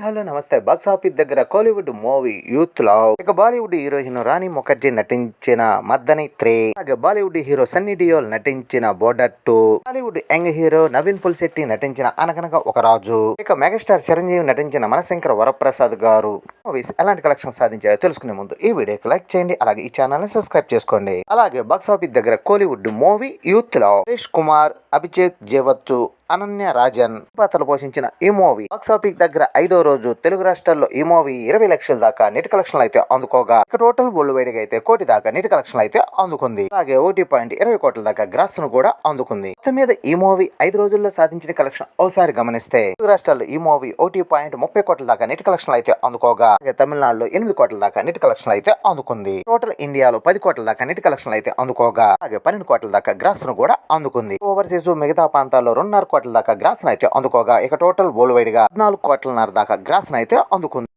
Hello నమస్తే. Box office దగ్గర Kollywood movie యూత్లో ఇక బాలీవుడ్ హీరోయిన్ రాణి ముఖర్జీ నటించిన మద్దని త్రీ. అలాగే బాలీవుడ్ హీరో సన్నీ డియోల్ నటించిన Border two. Bollywood young hero Naveen Polishetty నటించిన అనగనగా ఒక రాజు. ఇక మెగాస్టార్ చిరంజీవి నటించిన మనశంకర వరప్రసాద్ గారు. మూవీస్ ఎలాంటి కలెక్షన్ సాధించాయో తెలుసుకునే ముందు ఈ వీడియోకి లైక్ చేయండి. అలాగే ఈ ఛానల్ని సబ్స్క్రైబ్ చేసుకోండి. అలాగే బాక్స్ ఆఫీస్ దగ్గర కోలీవుడ్ మూవీ యూత్లో సురేష్ కుమార్ అభిజిత్ జేవత్తు అనన్య రాజన్ పాత్రలు పోషించిన ఈ మూవీ బాక్సాఫీస్ దగ్గర ఐదో రోజు తెలుగు రాష్ట్రాల్లో ఈ మూవీ ఇరవై లక్షల దాకా నెట్ కలెక్షన్లు అయితే అందుకోగా. ఇక టోటల్ వరల్డ్ వైడ్ అయితే కోటి దాకా నెట్ కలెక్షన్లు అయితే అందుకుంది. అలాగే ఒకటి పాయింట్ ఇరవై కోట్ల దాకా గ్రాస్ను కూడా అందుకుంది. మొత్తం మీద ఈ మూవీ ఐదు రోజుల్లో సాధించిన కలెక్షన్ ఒకసారి గమనిస్తే తెలుగు రాష్ట్రాల్లో ఈ మూవీ ఒకటి పాయింట్ ముప్పై కోట్ల దాకా నెట్ కలెక్షన్లు అయితే అందుకోగా. తమిళనాడులో ఎనిమిది కోట్ల దాకా నెట్ కలెక్షన్లు అయితే అందుకుంది. టోటల్ ఇండియాలో పది కోట్ల దాకా నెట్ కలెక్షన్లు అయితే అందుకోగా. అలాగే పన్నెండు కోట్ల దాకా గ్రాస్ను కూడా అందుకుంది. ఓవర్సీస్ మిగతా ప్రాంతాల్లో రెండున్నర కోట్ల దాకా గ్రాస్ అయితే అందుకోగా ఇక టోటల్ వరల్డ్ వైడ్గా నాలుగు కోట్లన్నర దాకా గ్రాస్ అయితే అందుకుంది.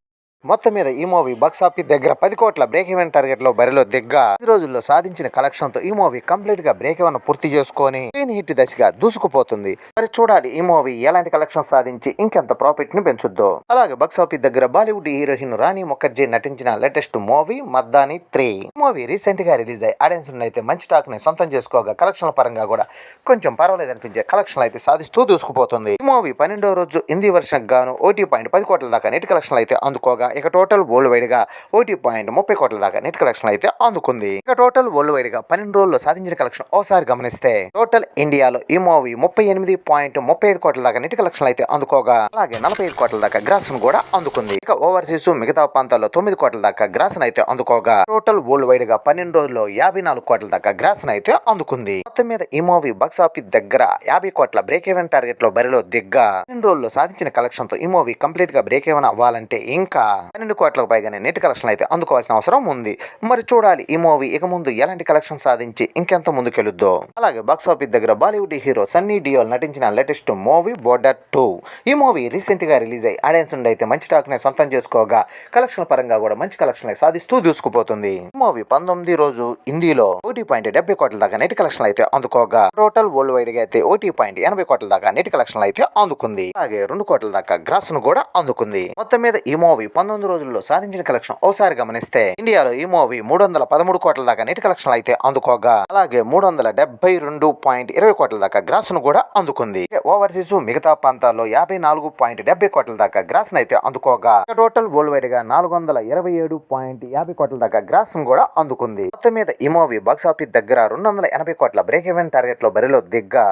మొత్తం మీద ఈ మూవీ బాక్స్ ఆఫీస్ దగ్గర పది కోట్ల బ్రేక్ ఈవెన్ టార్గెట్లో బరిలో దిగ్గా. ఈ రోజుల్లో సాధించిన కలెక్షన్తో ఈ మూవీ కంప్లీట్గా బ్రేక్ ఈవెన్ పూర్తి చేసుకొని స్క్రీన్ హిట్ దశగా దూసుకుపోతుంది. మరి చూడాలి ఈ మూవీ ఎలాంటి కలెక్షన్ సాధించి ఇంకెంత ప్రాఫిట్ని పెంచుద్దో. అలాగే బాక్స్ ఆఫీస్ దగ్గర బాలీవుడ్ హీరోయిన్ రాణి ముఖర్జీ నటించిన latest movie Mardaani three. Movie రీసెంట్గా రిలీజ్ అయ్యి ఆడియన్స్ అయితే మంచి టాక్ని సొంతం చేసుకోగా కలెక్షన్ల పరంగా కూడా కొంచెం పర్వాలేదు అనిపించే కలెక్షన్లు అయితే సాధిస్తూ దూసుకుపోతుంది. ఈ మూవీ పన్నెండో రోజు హిందీ వర్షన్ గాను ఓటీ పాయింట్ పది కోట్ల దాకా నెట్ కలెక్షన్లు అయితే అందుకోగా ఇక టోటల్ వరల్డ్ వైడ్గా ఓటీ పాయింట్ ముప్పై కోట్ల దాకా నెట్ కలెక్షన్ అయితే అందుకుంది. ఇక టోటల్ వరల్డ్ వైడ్గా పన్నెండు రోజుల్లో సాధించిన కలెక్షన్ ఓసారి గమనిస్తే టోటల్ ఇండియాలో ఈ మూవీ ముప్పై ఎనిమిది పాయింట్ ముప్పై ఐదు కోట్ల దాకా నెట్ కలెక్షన్ అయితే అందుకోగా అలాగే నలభై ఐదు కోట్ల దాకా గ్రాస్ కూడా అందుకుంది. ఇక ఓవర్సీస్ మిగతా ప్రాంతాల్లో తొమ్మిది కోట్ల దాకా గ్రాస్ అయితే అందుకోగా టోటల్ వరల్డ్ వైడ్గా పన్నెండు రోజుల్లో యాభై నాలుగు కోట్ల దాకా గ్రాస్ అయితే అందుకుంది. మొత్తం మీద ఈ మూవీ బాక్స్ ఆఫీస్ దగ్గర యాభై కోట్ల బ్రేక్ ఈవెన్ టార్గెట్లో బరిలో దిగ్గా పన్నెండు రోజుల్లో సాధించిన కలెక్షన్తో ఈ మూవీ కంప్లీట్గా బ్రేక్ ఈవెన్ అవ్వాలంటే ఇంకా పన్నెండు కోట్లకు పైగానే నెట్ కలెక్షన్ అయితే అందుకోవాల్సిన అవసరం ఉంది. మరి చూడాలి ఈ మూవీ ఇక ముందు ఎలాంటి కలెక్షన్ సాధించి ఇంకెంత ముందుకెళ్ళుద్దో అలాగే బాక్స్ ఆఫీస్ దగ్గర బాలీవుడ్ హీరో సన్నీ డియోల్ నటించిన లేటెస్ట్ మూవీ బోర్డర్ టూ ఈ మూవీ రీసెంట్గా రిలీజ్ అయ్యి ఆడియన్స్ నుండి అయితే మంచి టాక్ని సొంతం చేసుకోగా కలెక్షన్ పరంగా కూడా మంచి కలెక్షన్ సాధిస్తూ దూసుకుపోతుంది. ఈ మూవీ పంతొమ్మిది రోజు హిందీలో ఒకటి పాయింట్ డెబ్బై కోట్ల దాకా నెట్ కలెక్షన్ అయితే అందుకోగా టోటల్ వరల్డ్ వైడ్గా అయితే ఒకటి పాయింట్ ఎనభై కోట్ల దాకా నెట్ కలెక్షన్ అయితే అందుకుంది. అలాగే రెండు కోట్ల దాకా గ్రాస్ను కూడా అందుకుంది. మొత్తం మీద ఈ మూవీ పంతొమ్మిది రోజుల్లో సాధించిన కలెక్షన్ ఓసారి గమనిస్తే ఇండియాలో ఈ మూవీ మూడు వందల పదమూడు కోట్ల దాకా నెట్ కలెక్షన్ అయితే అందుకోగా. అలాగే మూడు వందల డెబ్బై రెండు పాయింట్ ఇరవై కోట్ల దాకా గ్రాస్ను కూడా అందుకుంది. ఓవర్సీస్ మిగతా ప్రాంతాల్లో యాభై నాలుగు పాయింట్ డెబ్బై కోట్ల దాకా గ్రాస్ అయితే అందుకోగా. టోటల్ వరల్డ్ వైడ్గా నాలుగు వందల ఇరవై ఏడు పాయింట్ యాభై కోట్ల దాకా గ్రాస్ను కూడా అందుకుంది. మొత్తం మీద ఈ మూవీ బాక్స్ ఆఫీస్ దగ్గర రెండు వందల ఎనభై కోట్ల బ్రేక్ ఈవెన్ టార్గెట్లో బరిలో దిగ్గా.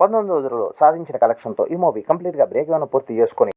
పంతొమ్మిది రోజుల్లో సాధించిన కలెక్షన్తో ఈ మూవీ కంప్లీట్గా బ్రేక్ ఈవెన్ పూర్తి చేసుకుని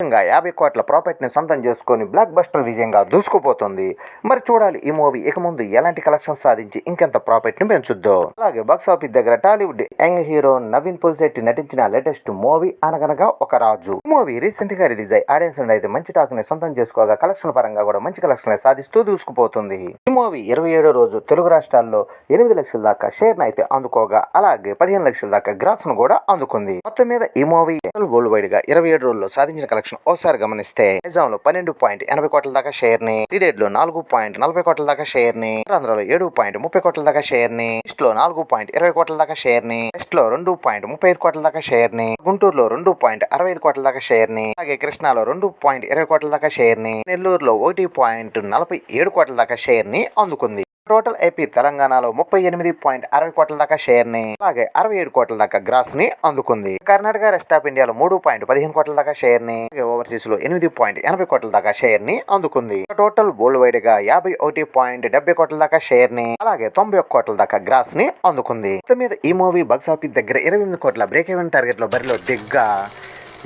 విధంగా యాభై కోట్ల ప్రాఫిట్ని సొంతం చేసుకొని బ్లాక్ బస్టర్ విజయంగా దూసుకుపోతుంది. మరి చూడాలి ఈ మూవీ. ఇక ముందు ఎలాంటి కలెక్షన్ సాధించి ఇంకెంత ప్రాఫిట్ని పెంచుద్దో. అలాగే బాక్స్ ఆఫీస్ దగ్గర Tollywood young hero Naveen Polishetty నటించిన latest movie Anaganaga Oka Raju. Movie రీసెంట్గా రిలీజ్ అయ్యి ఆడియన్స్ నుండి అయితే మంచి టాక్ని సొంతం చేసుకోగా కలెక్షన్ పరంగా కూడా మంచి కలెక్షన్ సాధిస్తూ దూసుకుపోతుంది. ఈ మూవీ ఇరవై ఏడో రోజు తెలుగు రాష్ట్రాల్లో ఎనిమిది లక్షల దాకా షేర్ అయితే అందుకోగా అలాగే పదిహేను లక్షల దాకా గ్రాస్ను కూడా అందుకుంది. మొత్తం మీద ఈ మూవీ వరల్డ్ వైడ్గా ఇరవై ఏడు రోజుల్లో సాధించిన కలెక్షన్ ఓసారి గమనిస్తే నిజాంలో పన్నెండు పాయింట్ ఎనభై కోట్ల దాకా షేర్ని టీడెడ్లో నాలుగు పాయింట్ నలభై కోట్ల దాకా షేర్ని ఆంధ్రలో ఏడు పాయింట్ ముప్పై కోట్ల దాకా షేర్ని ఈస్ట్లో నాలుగు పాయింట్ ఇరవై కోట్ల దాకా షేర్ని వెస్ట్లో రెండు పాయింట్ ముప్పై ఐదు కోట్ల దాకా షేర్ని గుంటూరులో రెండు పాయింట్ అరవై ఐదు కోట్ల దాకా షేర్ని అలాగే కృష్ణాలో రెండు పాయింట్ ఇరవై కోట్ల దాకా షేర్ని నెల్లూరులో ఒకటి పాయింట్ నలభై ఏడు కోట్ల దాకా షేర్ని అందుకుంది. టోటల్ ఏపీ తెలంగాణలో ముప్పై ఎనిమిది పాయింట్ అరవై కోట్ల దాకా షేర్ని అలాగే అరవై ఏడు కోట్ల దాకా గ్రాస్ని అందుకుంది. కర్ణాటక రెస్ట్ ఆఫ్ ఇండియాలో మూడు పాయింట్ పదిహేను కోట్ల దాకా షేర్ని ఓవర్సీస్లో ఎనిమిది పాయింట్ ఎనభై కోట్ల దాకా షేర్ని అందుకుంది టోటల్ వరల్డ్ వైడ్గా యాభై ఒకటి పాయింట్ డెబ్బై కోట్ల దాకా షేర్ని అలాగే తొంభై ఒక్క కోట్ల దాకా గ్రాస్ని అందుకుంది. మొత్తం మీద ఈ మూవీ బాక్స్ ఆఫీస్ దగ్గర ఇరవై ఎనిమిది కోట్ల బ్రేక్ ఈవెన్ టార్గెట్లో బరిలో దిగ్గా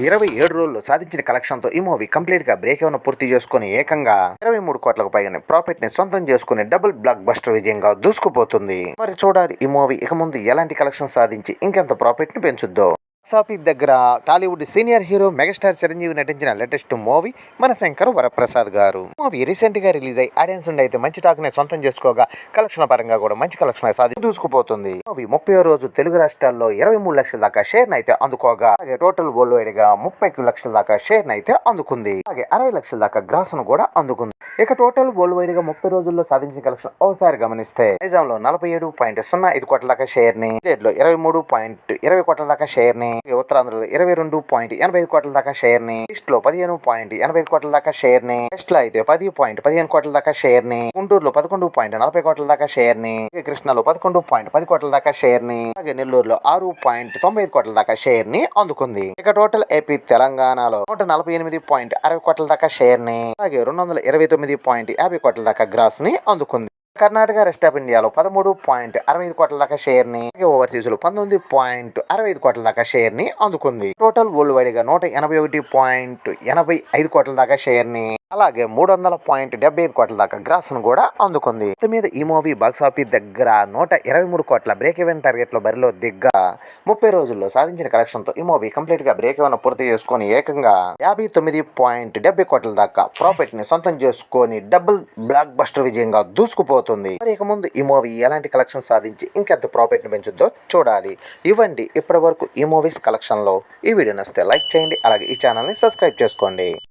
ఇరవై ఏడు రోజుల్లో సాధించిన కలెక్షన్తో ఈ మూవీ కంప్లీట్గా బ్రేక్ ఏమైనా పూర్తి చేసుకుని ఏకంగా ఇరవై మూడు కోట్లకు పైగా ప్రాఫిట్ని సొంతం చేసుకుని డబుల్ బ్లాక్ బస్టర్ విజయంగా దూసుకుపోతుంది. మరి చూడాలి ఈ మూవీ ఇక ముందు ఎలాంటి కలెక్షన్ సాధించి ఇంకెంత ప్రాఫిట్ని పెంచుద్దో. సాఫీ దగ్గర Tollywood senior hero megastar Chiranjeevi నటించిన latest movie Mana Shankar Varaprasad Garu. Movie రీసెంట్గా రిలీజ్ అయ్యి ఆడియన్స్ నుండి అయితే మంచి టాక్ని సొంతం చేసుకోగా కలెక్షన్ పరంగా కూడా మంచి కలెక్షన్ సాధి దూసుకుపోతుంది. మూవీ ముప్పై రోజు తెలుగు రాష్ట్రాల్లో ఇరవై మూడు లక్షల దాకా షేర్ అయితే అందుకోగా అలాగే టోటల్ వరల్డ్ వైడ్గా ముప్పై లక్షల దాకా షేర్ అయితే అందుకుంది. అలాగే అరవై లక్షల దాకా గ్రాస్ను కూడా అందుకుంది. ఇక టోటల్ వరల్డ్ వైడ్గా ముప్పై రోజుల్లో సాధించిన కలెక్షన్ ఒకసారి గమనిస్తే నైజాం లో నలభై ఏడు పాయింట్ సున్నా ఐదు కోట్ల దాకా షేర్ని లో ఇరవై మూడు పాయింట్ ఇరవై కోట్ల దాకా షేర్ని ఉత్తరాంధ్రలో ఇరవై రెండు పాయింట్ ఎనభై ఐదు కోట్ల దాకా షేర్ని ఈస్ట్లో పదిహేను పాయింట్ ఎనభై ఐదు కోట్ల దాకా షేర్ని వెస్ట్లో అయితే పది పాయింట్ పదిహేను కోట్ల దాకా షేర్ని గుంటూరులో పదకొండు పాయింట్ నలభై కోట్ల దాకా షేర్ని కృష్ణలో పదకొండు పాయింట్ పది కోట్ల దాకా షేర్ని అలాగే నెల్లూరులో ఆరు పాయింట్ తొంభై ఐదు కోట్ల దాకా షేర్ని అందుకుంది. ఇక టోటల్ ఏపీ తెలంగాణలో నూట నలభై ఎనిమిది పాయింట్ అరవై కోట్ల దాకా షేర్ని అలాగే రెండు వందల ఇరవై తొమ్మిది పాయింట్ యాభై కోట్ల దాకా గ్రాస్ని అందుకుంది. కర్ణాటక రెస్ట్ ఆఫ్ ఇండియాలో పదమూడు పాయింట్ అరవై ఐదు కోట్ల దాకా షేర్ని ఓవర్సీస్లో పంతొమ్మిది పాయింట్ అరవై ఐదు కోట్ల దాకా షేర్ని అందుకుంది. టోటల్ వరల్డ్ వైడ్గా నూట ఎనభై ఒకటి పాయింట్ ఎనభై ఐదు కోట్ల దాకా షేర్ని అలాగే మూడు వందల పాయింట్ డెబ్బై ఐదు కోట్ల దాకా గ్రాస్ను కూడా అందుకుంది. మొత్తం మీద ఈ మూవీ బాక్స్ ఆఫీస్ దగ్గర నూట ఇరవై మూడు కోట్ల బ్రేక్ ఈవెన్ టార్గెట్లో బరిలో దిగ్గా ముప్పై రోజుల్లో సాధించిన కలెక్షన్తో ఈ మూవీ కంప్లీట్గా బ్రేక్ ఈవెన్ పూర్తి చేసుకొని ఏకంగా యాభై తొమ్మిది పాయింట్ డెబ్బై కోట్ల దాకా ప్రాఫిట్ని సొంతం చేసుకొని డబుల్ బ్లాక్ బస్టర్ విజయంగా దూసుకుపోతుంది. మరి ఇక ముందు ఈ మూవీ ఎలాంటి కలెక్షన్ సాధించి ఇంకెంత ప్రాఫిట్ని పెంచుద్దో చూడాలి. ఇవ్వండి ఇప్పటి వరకు ఈ మూవీస్ కలెక్షన్లో ఈ వీడియో నచ్చితే లైక్ చేయండి అలాగే ఈ ఛానల్ని సబ్స్క్రైబ్ చేసుకోండి.